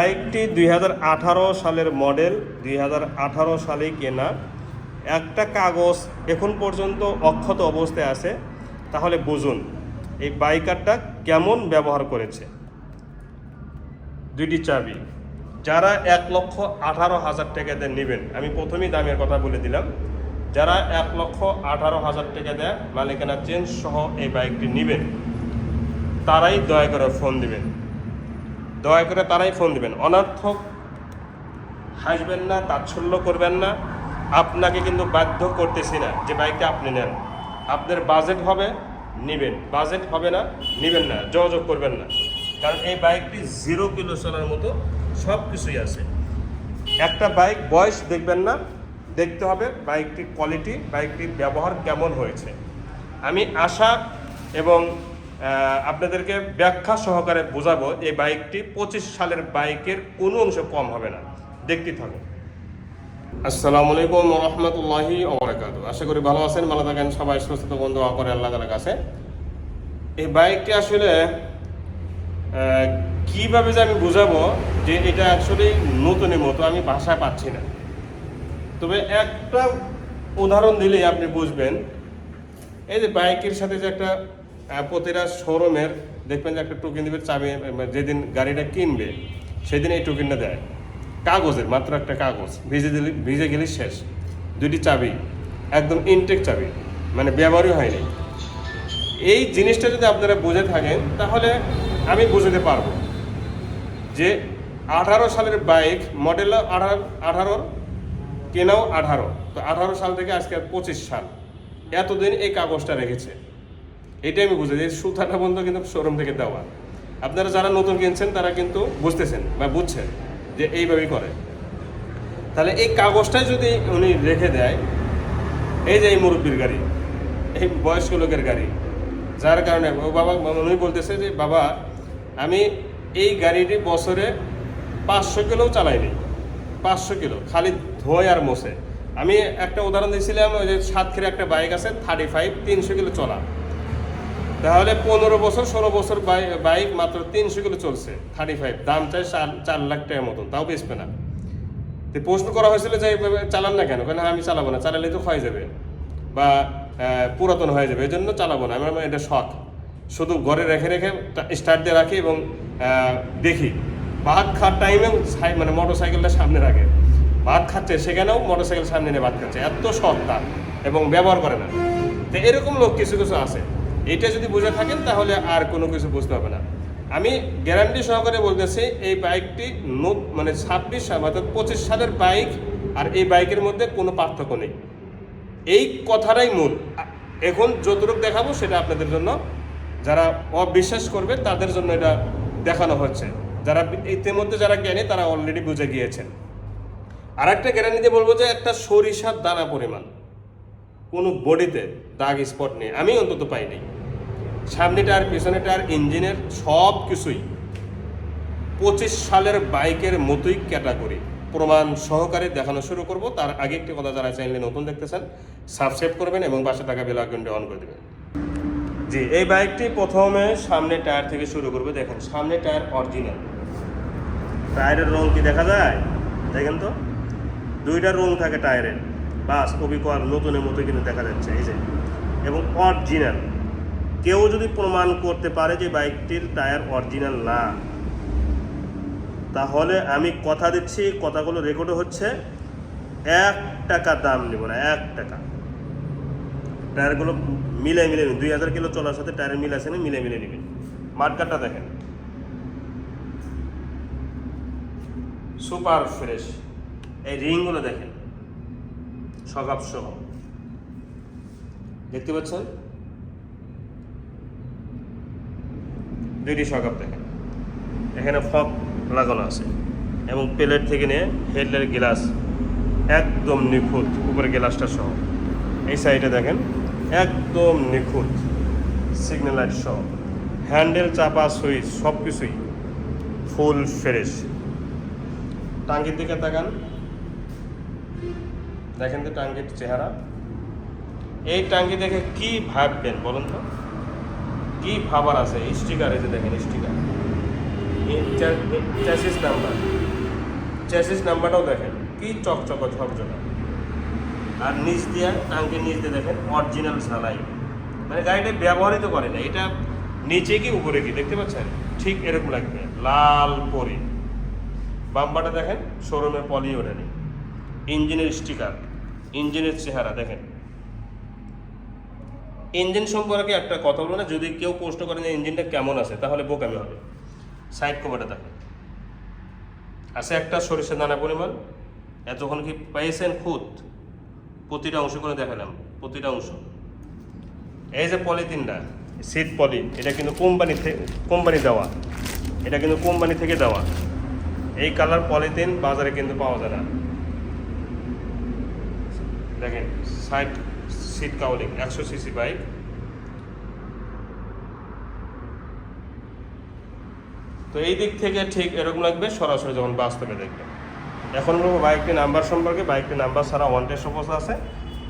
বাইকটি দুই হাজার আঠারো সালের মডেল, দুই হাজার আঠারো সালে কেনা। একটা কাগজ এখন পর্যন্ত অক্ষত অবস্থায় আছে, তাহলে বুঝুন এই বাইকারটা কেমন ব্যবহার করেছে। দুইটি চাবি, যারা এক লক্ষ আঠারো হাজার টাকাতে নেবেন, আমি প্রথমেই দামের কথা বলে দিলাম, যারা এক লক্ষ আঠারো হাজার টাকা দেয় মালিকানা চেঞ্জ সহ এই বাইকটি নেবেন, তারাই দয়া করে ফোন দিবেন। দয়া করে তারাই ফোন দিবেন। অনর্থক হাসবেন না, তাচ্ছল্য করবেন না। আপনাকে কিন্তু বাধ্য করতেছি না যে বাইকটা আপনি নেন। আপনার বাজেট হবে নেবেন। বাজেট হবে না, নেবেন না, যোগাযোগ করবেন না। কারণ এই বাইকটি জিরো কিলো চলার মতো সব কিছুই আছে। একটা বাইক বয়স দেখবেন না, দেখতে হবে বাইকটির কোয়ালিটি বাইকটির ব্যবহার কেমন হয়েছে। আমি আশা এবং আপনাদেরকে ব্যাখ্যা সহকারে বোঝাবো এই বাইকটি পঁচিশ সালের বাইকের কোনো অংশ কম হবে না। দেখতে থাকুন। আসসালামু আলাইকুম রহমতুল্লাহি ওবরাকাত আশা করি ভালো আছেন, ভালো থাকেন, সবাই সুস্থ বন্ধু করে আল্লাহ তালার কাছে। এই বাইকটি আসলে কীভাবে যে আমি বুঝাবো যে এটা অ্যাকচুয়ালি নতুনের মতো আমি ভাষা পাচ্ছি না। তবে একটা উদাহরণ দিলেই আপনি বুঝবেন। এই যে বাইকের সাথে যে একটা প্রতিটা শোরুমের দেখবেন যে একটা টোকেন দিবে, চাবি যেদিন গাড়িটা কিনবে, সেদিন এই টোকেনটা দেয়। কাগজের, মাত্র একটা কাগজ, ভিজে দিলে, ভিজে গেলে শেষ। দুইটি চাবি, একদম ইনটেক চাবি মানে ব্যবহারই হয়নি। এই জিনিসটা যদি আপনারা বুঝে থাকেন, তাহলে আমি বুঝতে পারব যে আঠারো সালের বাইক মডেল আঠারো, আঠারোর, কেনাও আঠারো। তো আঠারো সাল থেকে আজকে পঁচিশ সাল। এতদিন এই কাগজটা রেখেছে। এটাই আমি বুঝি যে সুতাটা বন্ধ কিন্তু শোরুম থেকে দেওয়া। আপনারা যারা নতুন কিনছেন, তারা কিন্তু বুঝতেছেন বা বুঝছেন যে এইভাবেই করে। তাহলে এই কাগজটাই যদি উনি রেখে দেয়, এই যে এই মুরব্বীর গাড়ি, এই বয়স্ক লোকের গাড়ি, যার কারণে বাবা, উনি বলতেছে যে, বাবা, আমি এই গাড়িটি বছরে পাঁচশো কিলো চালাইনি, পাঁচশো কিলো, খালি ধোয় আর মোছে। আমি একটা উদাহরণ দিয়েছিলাম, ওই যে সাতক্ষীরা একটা বাইক আছে থার্টি ফাইভ তিনশো কিলো চলা। তাহলে পনেরো বছর, ষোলো বছর বাই- বাইক মাত্র তিনশো কিলো চলছে থার্টি ফাইভ দাম চাই চার লাখ টাকার মতন, তাও বেচবে না। প্রশ্ন করা হয়েছিল যে চালান না কেন? কেন আমি চালাবো না? চালালে তো ক্ষয় যাবে বা পুরাতন হয়ে যাবে এই জন্য চালাবো না। আমার এটা শখ। শুধু ঘরে রেখে রেখে স্টার্ট দিয়ে রাখি এবং দেখি। ভাত খাওয়ার টাইমে মানে মোটর সাইকেলটা সামনে রাখে। ভাত খাচ্ছে সেখানেও মোটর সাইকেল সামনে নিয়ে ভাত খাচ্ছে। এত শখ তার এবং ব্যবহার করে না। তো এরকম লোক কিছু কিছু আছে। এটা যদি বুঝে থাকেন, তাহলে আর কোনো কিছু বুঝতে হবে না। আমি গ্যারান্টি সহকারে বলতেছি, এই বাইকটি মানে ছাব্বিশ অর্থাৎ পঁচিশ সালের বাইক, আর এই বাইকের মধ্যে কোনো পার্থক্য নেই। এই কথাটাই মূল। এখন যতটুকু দেখাবো, সেটা আপনাদের জন্য। যারা অবিশ্বাস করবে, তাদের জন্য এটা দেখানো হচ্ছে। যারা ইতিমধ্যে যারা জ্ঞানী, তারা অলরেডি বুঝে গিয়েছেন। আর একটা গ্যারান্টি দিয়ে বলব যে, একটা সরিষার দানা পরিমাণ। কোনো বডিতে দাগ স্পট নেই। আমি অন্তত পাইনি সামনে টায়ার পেছনে টায়ার ইঞ্জিনের সব কিছুই পঁচিশ সালের বাইকের মতোই ক্যাটাগরি। প্রমাণ সহকারে দেখানো শুরু করব। তার আগে একটি কথা যারা চ্যানেলে নতুন দেখতেছেন, সাবস্ক্রাইব করবেন এবং পাশে থাকা বেল আইকনটি অন করে দেবেন। জি, এই বাইকটি প্রথমে সামনে টায়ার থেকে শুরু করবে। দেখেন, সামনে টায়ার অরিজিনাল টায়ারের রং কি দেখা যায়? দেখেন তো। দুইটা রং থাকে টায়ারের। বাস অবিকল নতুনের মতো কিন্তু দেখা যাচ্ছে। এই যে। এবং অরিজিনাল কেউ যদি প্রমাণ করতে পারে যে বাইকটির টায়ার অরিজিনাল না, তাহলে আমি কথা দিচ্ছি, কথাগুলো রেকর্ডও হচ্ছে, এক টাকা দাম নেব না, এক টাকা। টায়ারগুলো মিলে মিলে নিন দুই হাজার কিলো চলার সাথে টায়ারের মিল আছে না, মিলে মিলে নেবেন মার্কারটা দেখেন। Super fresh. এই রিংগুলো দেখেন সকাপ সহ দেখতে পাচ্ছেন? দুইটি সকাপ দেখেন এখানে ফক লাগানো আছে এবং প্লেট থেকে নিয়ে হেডলের গ্লাস একদম নিখুঁত, উপরে গ্লাসটা সহ। এই সাইডে দেখেন, একদম নিখুঁত সিগন্যাল লাইট সহ। হ্যান্ডেল, চাপা, সুইচ সব কিছুই ফুল ফ্রেশ। টাঙ্গির দিকে তাকান। দেখেন তো টাঙ্গির চেহারা। এই টাঙ্গি দেখে কি ভাববেন বলুন তো? কি ভাবার আছে? স্টিকার এই দেখেন স্টিকার চ্যাসিস নাম্বার চ্যাসিস নাম্বারটাও দেখেন, কি চকচক ঝকঝকা। আর নিচ দিয়ে টাঙ্কির নিচ দিয়ে দেখেন অরিজিনাল ঝালাই। মানে গাড়িটা ব্যবহৃত করে না, এটা নিচে কি উপরে কি, দেখতে পাচ্ছেন? ঠিক এরকম লাগবে, লাল পরি বাম্বাটা দেখেন শোরুমে পলি ওঠেনি ইঞ্জিনের স্টিকার ইঞ্জিনের চেহারা, দেখেন। ইঞ্জিন সম্পর্কে একটা কথা বলব না। যদি কেউ প্রশ্ন করেন যে ইঞ্জিনটা কেমন আছে, তাহলে বোকামি হবে। সাইড কভারটা দেখেন আছে একটা সরিষা দানা পরিমাণ। এতক্ষণ কি পেয়েছেন খুদ প্রতিটা অংশ করে দেখালাম। প্রতিটা অংশ। এই যে পলিথিনটা সিট পলি, এটা কিন্তু কোম্পানি থেকে কোম্পানি দেওয়া। এটা কিন্তু কোম্পানি থেকে দেওয়া। এই কালার পলিথিন বাজারে কিন্তু পাওয়া যায় না। দেখেন, সাইড সিট কাউলিং একশো সিসি বাইক তো এই দিক থেকে ঠিক এরকম লাগবে, সরাসরি যখন বাস্তবে দেখবেন এখন বলব বাইকটির নাম্বার সম্পর্কে বাইকটির নাম্বার ছাড়া ওয়ান টেস্ট অবস্থা আছে।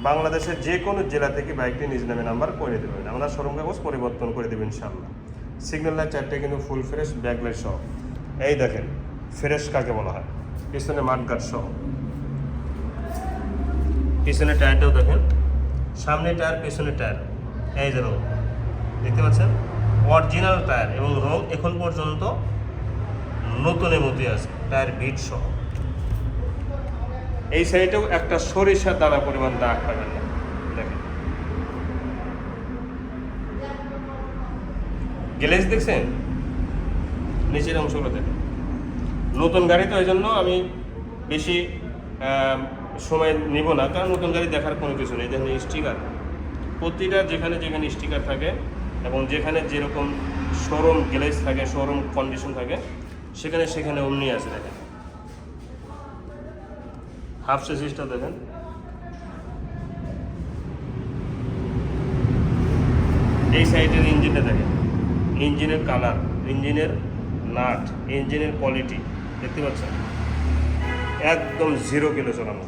বাংলাদেশের যে কোনো জেলা থেকে বাইকটি নিজ নামে নাম্বার করে দেবেন। আমরা শোরুম কাগজ পরিবর্তন করে দেবেন ইনশাল্লাহ সিগন্যাল লাইট চারটে কিন্তু ফুল ফ্রেশ ব্যাকলাইট সহ। এই দেখেন ফ্রেশ কাকে বলা হয়? পিছনে মাঠগাট সহ। পিছনে টায়ারটাও দেখেন। সামনে টায়ার, পেছনে টায়ার। এই যে রোগ দেখতে পাচ্ছেন? অরিজিনাল টায়ার এবং রং এখন পর্যন্ত নতুনের মতোই আছে, টায়ার বিট সহ। এই সাইডেও একটা সরিষার দানা পরিমাণ দাগ পাবেন না। দেখেন। দেখছেন? নিচের অংশগুলো দেখেন নতুন গাড়ি তো এই জন্য আমি বেশি সময় নিব না, কারণ নতুন গাড়ি দেখার কোনো কিছু নেই। দেখেন স্টিকার প্রতিটা যেখানে যেখানে স্টিকার থাকে এবং যেখানে যেরকম শোরুম গ্যালেজ থাকে শোরুম কন্ডিশন থাকে, সেখানে সেখানে অমনি আছে, দেখেন। হাফ সিসিসটা দেখেন। এই সাইডের ইঞ্জিনটা দেখেন। ইঞ্জিনের কালার ইঞ্জিনের নাট ইঞ্জিনের কোয়ালিটি দেখতে পাচ্ছেন? একদম জিরো কিলো চালানো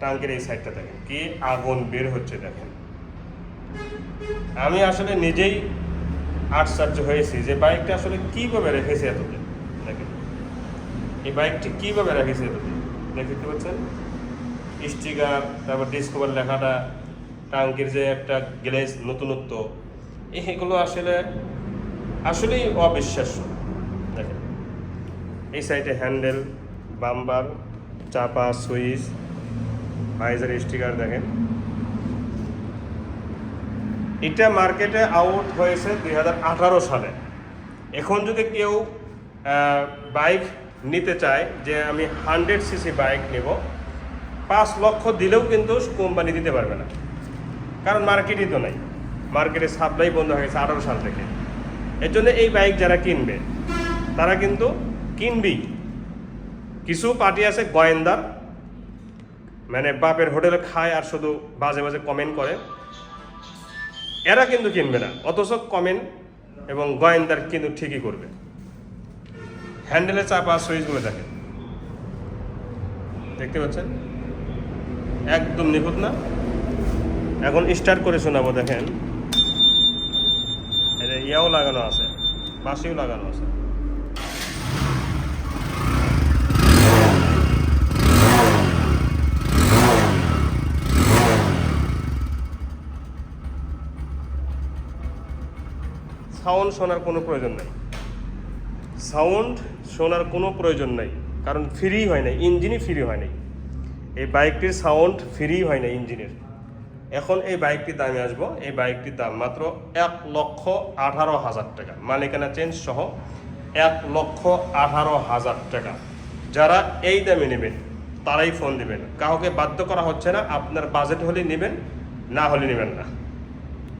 টাঙ্কের এই সাইডটা দেখেন, কি আগুন বের হচ্ছে দেখেন। আমি আসলে নিজেই আশ্চর্য হয়েছি যে বাইকটা আসলে কীভাবে রেখেছে এতদিন, দেখেন। এই বাইকটি কীভাবে রেখেছে এতদিন, দেখতে পাচ্ছেন? স্টিকার তারপর ডিসকভার লেখাটা, টাঙ্কির যে একটা গ্লেজ নতুনত্ব, এগুলো আসলে, আসলেই অবিশ্বাস্য, দেখেন। এই সাইডে হ্যান্ডেল বাম্বার চাপা সুইচ ভাইজার স্টিকার দেখেন। এটা মার্কেটে আউট হয়েছে দুই হাজার আঠারো সালে। এখন যদি কেউ বাইক নিতে চায় যে আমি হান্ড্রেড সিসি বাইক নেব, পাঁচ লক্ষ দিলেও কিন্তু কোম্পানি দিতে পারবে না। কারণ মার্কেটই তো নাই। মার্কেটে সাপ্লাই বন্ধ হয়ে গেছে আঠারো সাল থেকে। এর জন্য এই বাইক যারা কিনবে, তারা কিন্তু কিনবেই। কিছু পার্টি আছে গোয়েন্দার মানে বাপের হোটেলে খায় আর শুধু বাজে বাজে কমেন্ট করে। এরা কিন্তু কিনবে না, অথচ কমেন্ট এবং গোয়েন্দার কিন্তু ঠিকই করবে। হ্যান্ডেলে চাপা সুইচগুলো দেখেন। দেখতে পাচ্ছেন? একদম নিখুঁত না। এখন স্টার্ট করে শোনাবো, দেখেন। ইয়াও লাগানো আছে বাসিও লাগানো আছে। সাউন্ড শোনার কোনো প্রয়োজন নাই। সাউন্ড শোনার কোনো প্রয়োজন নাই, কারণ ফ্রি হয় নাই, ইঞ্জিনই ফ্রি হয় নাই। এই বাইকটির সাউন্ড ফ্রি হয় না ইঞ্জিনের। এখন এই বাইকটির দামে আসব। এই বাইকটির দাম মাত্র এক লক্ষ আঠারো হাজার টাকা। মালিকানা চেঞ্জ সহ এক লক্ষ আঠারো হাজার টাকা। যারা এই দামে নেবেন, তারাই ফোন দেবেন। কাউকে বাধ্য করা হচ্ছে না, আপনার বাজেট হলে নেবেন, না হলে নেবেন না।